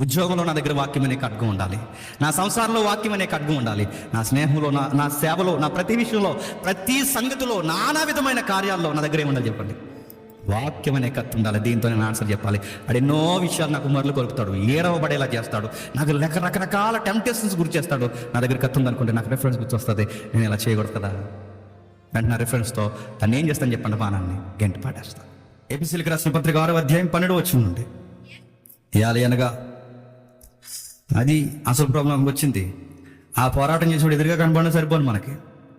ఉద్యోగంలో నా దగ్గర వాక్యం అనే ఖడ్గం ఉండాలి. నా సంసారంలో వాక్యం అనే ఖడ్గం ఉండాలి. నా స్నేహంలో నా నా సేవలో నా ప్రతి విషయంలో ప్రతి సంగతిలో నానా విధమైన కార్యాల్లో నా దగ్గర ఏముండాలి చెప్పండి? వాక్యం అనే కత్తి ఉండాలి. దీంతో నేను ఆన్సర్ చెప్పాలి. అది ఎన్నో విషయాలు నాకు మరలు కొలుపుతాడు ఏడవబడేలా చేస్తాడు. నాకు రకరకాల టెంప్టేషన్స్ గురి చేస్తాడు. నా దగ్గర కత్తి ఉందనుకుంటే నాకు రిఫరెన్స్ గుర్తొస్తుంది. నేను ఇలా చేయకూడదు కదా? వెంటనే రిఫరెన్స్తో తను ఏం చేస్తాను చెప్పండి బాణాన్ని గంట పాడేస్తాను ఏపీసీలకు రాసిన పత్రిక ఆరో అధ్యాయం పన్నెండు వచ్చిందండి ఇయాలి అనగా అది అసలు ప్రాబ్లం వచ్చింది. ఆ పోరాటం చేసి ఎదురుగా కనపడిన సరిపోను మనకి.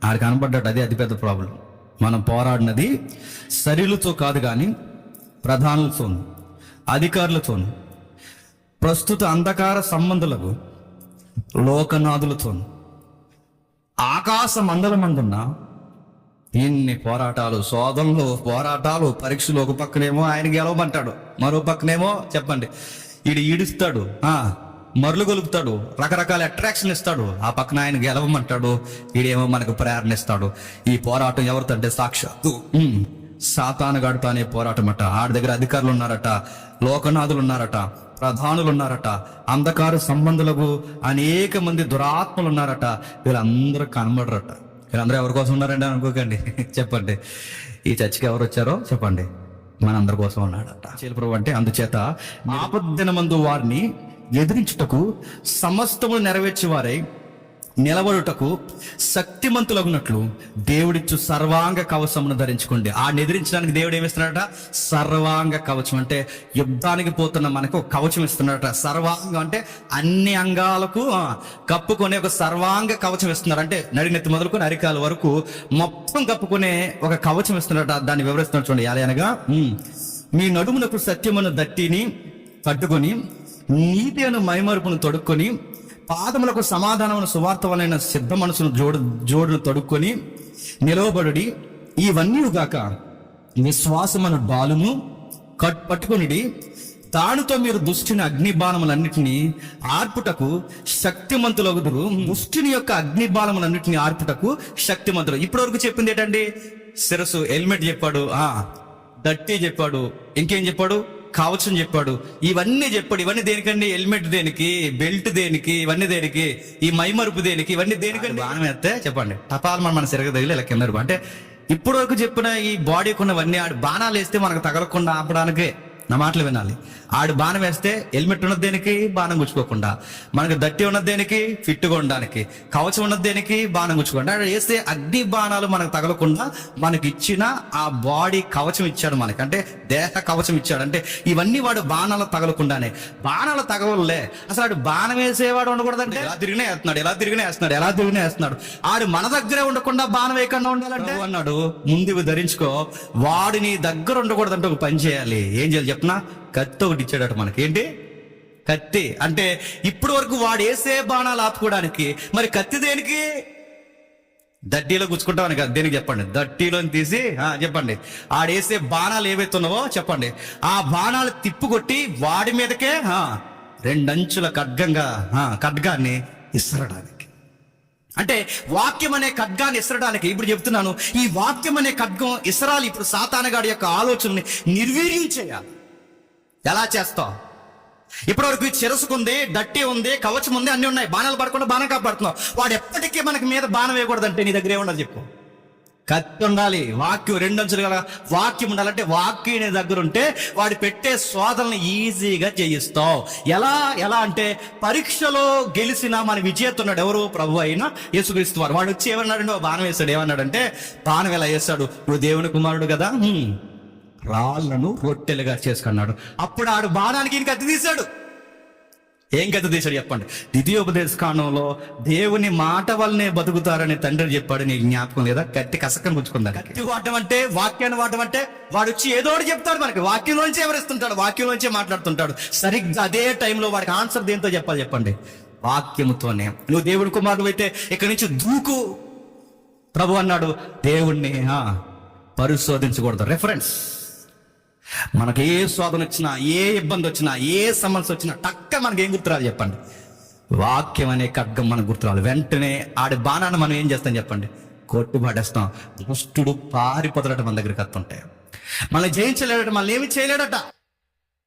ఆడు కనపడ్డాడు అది అతిపెద్ద ప్రాబ్లం మనం పోరాడినది శరీరులతో కాదు కానీ ప్రధానులతోను అధికారులతోను ప్రస్తుత అంధకార సంబంధులకు లోకనాథులతోను ఆకాశ మండలమందున్న ఇన్ని పోరాటాలు శోధనలు పోరాటాలు పరీక్షలు ఒక పక్కనేమో ఆయన గెలవమంటాడు. మరో పక్కనేమో చెప్పండి. ఈడు ఈడుస్తాడు. మరులు గొలుపుతాడు. రకరకాల అట్రాక్షన్ ఇస్తాడు. ఆ పక్కన ఆయన గెలవమంటాడు. వీడేమో మనకు ప్రేరణ ఇస్తాడు. ఈ పోరాటం ఎవరితంటే సాక్షాత్తు ఉమ్, సాతానుగాడితో అనే పోరాటం అట ఆడి దగ్గర అధికారులు ఉన్నారట. లోకనాథులు ఉన్నారట ప్రధానులు ఉన్నారట అంధకార సంబంధులకు అనేక మంది దురాత్మలు ఉన్నారట. వీళ్ళందరూ కనబడరట. వీళ్ళందరూ ఎవరి కోసం ఉన్నారండి అనుకోకండి. చెప్పండి. ఈ చర్చికి ఎవరు వచ్చారో చెప్పండి. మనందరి కోసం ఉన్నాడట. చీలప్రభు అంటే అందుచేత ఆపద్దిన మందు వారిని ఎదిరించుటకు సమస్తము నెరవేర్చేవారై నిలబడుటకు శక్తిమంతులగునట్లు దేవుడిచ్చు సర్వాంగ కవచమును ధరించుకోండి. ఆ ఎదిరించడానికి దేవుడు ఏమిస్తున్నాడట సర్వాంగ కవచం. అంటే యుద్ధానికి పోతున్న మనకు ఒక కవచం ఇస్తున్నాడట. సర్వాంగం అంటే అన్ని అంగాలకు కప్పుకునే ఒక సర్వాంగ కవచం ఇస్తున్నారు అంటే నడినెత్తి మొదలుకొని అరికాల వరకు మొత్తం కప్పుకునే ఒక కవచం ఇస్తున్నాడట. దాన్ని వివరిస్తున్నాడు చూడండి. ఎలా అనగా మీ నడుమునకు సత్యమును దట్టిని కట్టుకొని నీతి అను మైమరుపును తొడుక్కొని పాదములకు సమాధానమైన సువార్తవలైన సిద్ధ మనసును జోడు జోడును తొడుక్కొని నిలవబడుడి. ఇవన్నీ గాక విశ్వాసమను బాలును కట్ పట్టుకొనిడి తానుతో మీరు దుష్టిని అగ్ని బాణములన్నిటినీ ఆర్పుటకు శక్తిమంతులగుదురు. దుష్టిని యొక్క అగ్ని బాణములన్నిటిని ఆర్పుటకు శక్తిమంతులు. ఇప్పటి వరకు చెప్పింది ఏంటండి శిరస్సు హెల్మెట్ చెప్పాడు ఆ దట్టి చెప్పాడు ఇంకేం చెప్పాడు? కావచ్చని చెప్పాడు. ఇవన్నీ చెప్పాడు. ఇవన్నీ దేనికండి? హెల్మెట్ దేనికి? బెల్ట్ దేనికి? ఇవన్నీ దేనికి? ఈ మైమరుపు దేనికి? ఇవన్నీ దేనికండి? బాణం ఎత్తే చెప్పండి. టపాల్ మన మన సిరగ తగిలి ఇలా కింద అంటే ఇప్పటి వరకు చెప్పిన ఈ బాడీకి ఉన్నవన్నీ ఆడు బాణాలు వేస్తే మనకు తగలకుండా ఆపడానికే. నా మాటలు వినాలి. ఆడు బాణం వేస్తే హెల్మెట్ ఉన్నది దేనికి? బాణం గుచ్చుకోకుండా. మనకు దట్టి ఉన్నది దేనికి? ఫిట్గా ఉండడానికి కవచం ఉన్నది దేనికి? బాణం గుచ్చుకోకుండా ఆడు వేస్తే అగ్ని బాణాలు మనకు తగలకుండా మనకి ఇచ్చిన ఆ బాడీ కవచం ఇచ్చాడు మనకి. అంటే దేహ కవచం ఇచ్చాడు. అంటే ఇవన్నీ వాడు బాణాలు తగలకుండానే. బాణాలు తగలలే. అసలు ఆడు బాణం వేసేవాడు ఉండకూడదంటే? ఎలా తిరిగినా వేస్తున్నాడు ఎలా తిరిగినా వేస్తున్నాడు ఎలా తిరిగినా వేస్తున్నాడు. ఆడు మన దగ్గరే ఉండకుండా బాణం వేయకుండా ఉండాలంటే? అన్నాడు ముందు ఇవి ధరించుకో. వాడు నీ దగ్గర ఉండకూడదంటే ఒక పని చేయాలి. ఏం చేయాలి చెప్పనా కత్తి ఒకటి ఇచ్చాడట మనకి. ఏంటి? కత్తి. అంటే ఇప్పటి వరకు వాడు వేసే బాణాలు ఆపుకోవడానికి మరి కత్తి దేనికి? దట్టీలో గుచ్చుకుంటామని కదా. దేనికి చెప్పండి? దట్టీలో తీసి చెప్పండి. ఆడేసే బాణాలు ఏవైతే ఉన్నావో చెప్పండి. ఆ బాణాలు తిప్పుకొట్టి వాడి మీదకే రెండంచుల ఖడ్గంగా ఖడ్గాన్ని ఇసరడానికి. అంటే వాక్యం అనే ఖడ్గాన్ని ఇసరడానికి ఇప్పుడు చెప్తున్నాను. ఈ వాక్యం అనే ఖడ్గం ఇసరాలి ఇప్పుడు సాతానగాడి యొక్క ఆలోచనని నిర్వీర్యం చేయాలి. ఎలా చేస్తావు? ఇప్పటివరకు చెరుసుకుంది డట్టి ఉంది కవచం ఉంది అన్ని ఉన్నాయి. బాణాలు పడకుండా బాణం కాపాడుతున్నావు. వాడు ఎప్పటికీ మనకి మీద బాణం వేయకూడదంటే నీ దగ్గర ఏముండాలి చెప్పు. కత్తి ఉండాలి వాక్యం రెండు అంచులు గల వాక్యం ఉండాలంటే వాక్యం నీ దగ్గర ఉంటే వాడు పెట్టే శోధనని ఈజీగా చేయిస్తావు ఎలా ఎలా అంటే పరీక్షలో గెలిచిన మన విజేత ఉన్నాడు ఎవరు? ప్రభు అయినా యేసుక్రీస్తు వారు. వాడు వచ్చి ఏమన్నాడంటే ఓ బాణం వేస్తాడు ఏమన్నాడంటే బాణం ఎలా వేస్తాడు నువ్వు దేవుని కుమారుడు కదా. రాళ్ళను రొట్టెలుగా చేసుకున్నాడు. అప్పుడు ఆడు బాణానికి ఈయన కత్తి తీశాడు. ఏం కథ తీశాడు చెప్పండి. ద్వితీయోపదేశ కాండంలో దేవుని మాట వల్లనే బతుకుతారని తండ్రి చెప్పాడు. నీకు జ్ఞాపకం లేదా? కత్తి కసకం పుచ్చుకుందా కత్తి వాడటం అంటే వాక్యాన్ని వాడటం అంటే వాడు వచ్చి ఏదో ఒకటి చెప్తాడు మనకి. వాక్యంలోంచి ఎవరిస్తుంటాడు? వాక్యంలోంచే మాట్లాడుతుంటాడు. సరిగ్గా అదే టైంలో వాడికి ఆన్సర్ దేంతో చెప్పాలి చెప్పండి? వాక్యముతోనే. నువ్వు దేవుడి కుమారుడు అయితే ఇక్కడి నుంచి దూకు. ప్రభు అన్నాడు దేవుణ్ణి పరిశోధించకూడదు. రెఫరెన్స్ మనకి ఏ శోధన వచ్చినా ఏ ఇబ్బంది వచ్చినా ఏ సమస్య వచ్చినా టక్క మనకి ఏం గుర్తురాదు చెప్పండి. వాక్యం అనే ఖడ్గం మనకు గుర్తురాలి వెంటనే ఆడి బాణాన్ని మనం ఏం చేస్తాం చెప్పండి? కొట్టు పడేస్తాం. దుష్టుడు పారిపోతాడట మన దగ్గరికి వస్తుంటే. మనం జయించలేడట మనల్ని ఏమి చేయలేడట.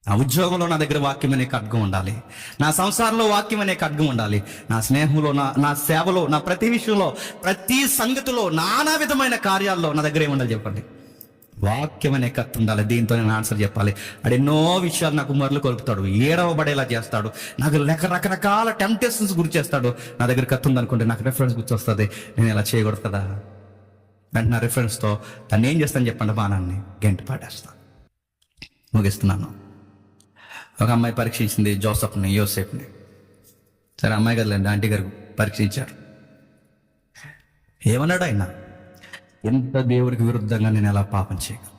నా ఉద్యోగంలో నా దగ్గర వాక్యం అనే ఖడ్గం ఉండాలి. నా సంసారంలో వాక్యం అనే ఖడ్గం ఉండాలి. నా స్నేహంలో నా నా సేవలో నా ప్రతి విషయంలో ప్రతి సంగతిలో నానా విధమైన కార్యాల్లో నా దగ్గర ఏముండాలి చెప్పండి? వాక్యం అనే కత్తి ఉండాలి. దీంతో నేను ఆన్సర్ చెప్పాలి. అడు ఎన్నో విషయాలు నాకు మరలు కొలుపుతాడు. ఏడవబడేలా చేస్తాడు. నాకు లెక్క రకరకాల టెంప్టేషన్స్ గురి చేస్తాడు. నా దగ్గర కత్తి ఉందనుకుంటే నాకు రెఫరెన్స్ గుర్తొస్తుంది. నేను ఇలా చేయకూడదు కదా? వెంటనే రెఫరెన్స్తో దాన్ని ఏం చేస్తాను చెప్పండి బాణాన్ని? గంటి పాటేస్తాను ముగిస్తున్నాను. ఒక అమ్మాయి పరీక్షించింది జోసఫ్ని యోసేఫ్ని. సరే అమ్మాయి కదలేండి ఆంటీ గారు పరీక్షించారు. ఏమన్నాడు ఆయన? ఎంత దేవునికి విరుద్ధంగా నేను ఎలా పాపం చేయగలను?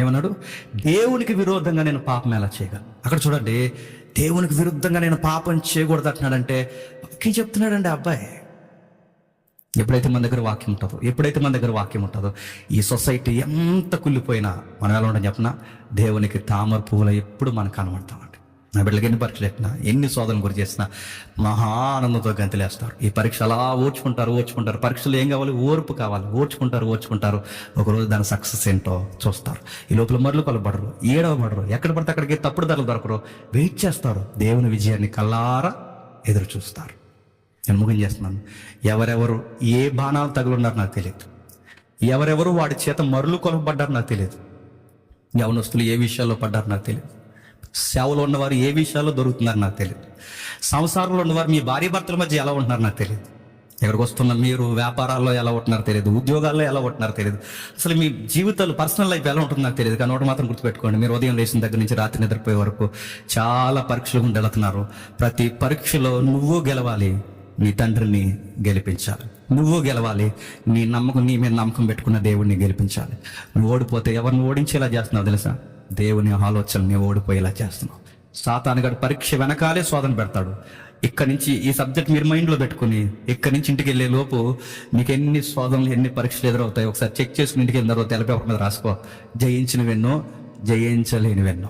ఏమన్నాడు? దేవునికి విరోధంగా నేను పాపం ఎలా చేయగలను? అక్కడ చూడండి దేవునికి విరుద్ధంగా నేను పాపం చేయకూడదు అంటున్నాడంటే వాక్యం చెప్తున్నాడండి అబ్బాయి. ఎప్పుడైతే మన దగ్గర వాక్యం ఉంటుందో ఎప్పుడైతే మన దగ్గర వాక్యం ఉంటుందో ఈ సొసైటీ ఎంత కుళ్ళిపోయినా మనం ఎలా ఉండని చెప్పినా? దేవునికి తామర పువ్వులు ఎప్పుడు మనం కనబడతాం నా బిడ్డలకి ఎన్ని పరీక్షలు ఎట్టినా ఎన్ని శోధనలు గురి చేసినా మహా ఆనందంతో గంతులేస్తారు. ఈ పరీక్ష అలా ఓర్చుకుంటారు ఓర్చుకుంటారు. పరీక్షలు ఏం కావాలి? ఓర్పు కావాలి. ఓర్చుకుంటారు ఓర్చుకుంటారు. ఒకరోజు దాని సక్సెస్ ఏంటో చూస్తారు. ఈ లోపల మరలు కొలబడరు ఏడవబడరు ఎక్కడ పడితే అక్కడికి తప్పుడు ధరలు దొరకరు. వెయిట్ చేస్తారు. దేవుని విజయాన్ని కల్లారా ఎదురు చూస్తారు. నేను ముఖం చేస్తున్నాను. ఎవరెవరు ఏ బాణాలు తగులున్నారు నాకు తెలియదు. ఎవరెవరు వాడి చేత మరులు కొలబడ్డారు నాకు తెలియదు. యవనస్తులు ఏ విషయాల్లో పడ్డారు నాకు తెలియదు. సేవలో ఉన్నవారు ఏ విషయాల్లో దొరుకుతున్నారు నాకు తెలియదు సంసారంలో ఉన్నవారు మీ భార్య భర్తల మధ్య ఎలా ఉంటున్నారు నాకు తెలియదు ఎక్కడికి వస్తున్న మీరు? వ్యాపారాల్లో ఎలా ఉంటున్నారో తెలియదు ఉద్యోగాల్లో ఎలా ఉంటున్నారో తెలియదు అసలు మీ జీవితాలు పర్సనల్ లైఫ్ ఎలా ఉంటుందో నాకు తెలియదు కానీ ఒకటి మాత్రం గుర్తుపెట్టుకోండి. మీరు ఉదయం లేచిన దగ్గర నుంచి రాత్రి నిద్రపోయే వరకు చాలా పరీక్షలు గుండా వెళుతున్నారు ప్రతి పరీక్షలో నువ్వు గెలవాలి నీ తండ్రిని గెలిపించాలి. నువ్వు గెలవాలి నీ నమ్మకం నీ మీద నమ్మకం పెట్టుకున్న దేవుడిని గెలిపించాలి. నువ్వు ఓడిపోతే ఎవరిని ఓడించేలా చేస్తున్నావు తెలుసా? దేవుని ఆలోచనని ఓడిపోయేలా చేస్తున్నావు. సాతానుగాడు పరీక్ష వెనకాలే శోధన పెడతాడు. ఇక్కడి నుంచి ఈ సబ్జెక్ట్ మీరు మైండ్లో పెట్టుకుని ఇక్కడి నుంచి ఇంటికి వెళ్ళే లోపు మీకు ఎన్ని శోధనలు ఎన్ని పరీక్షలు ఎదురవుతాయి ఒకసారి చెక్ చేసుకుని ఇంటికి వెళ్ళిన తర్వాత తెలపేపర్ మీద రాసుకో. జయించినవెన్నో జయించలేనివెన్నో.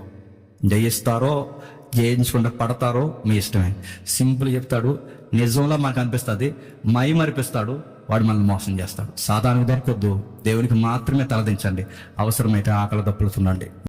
జయిస్తారో జయించకుండా పడతారో మీ ఇష్టమే. సింపుల్ చెప్తాడు నిజంలో మాకు అనిపిస్తుంది మై మరిపిస్తాడు వాడు మనల్ని మోసం చేస్తాడు. సాధారణ దొరకొద్దు దేవునికి మాత్రమే తలదించండి అవసరమైతే ఆకలి దప్పులుతుండండి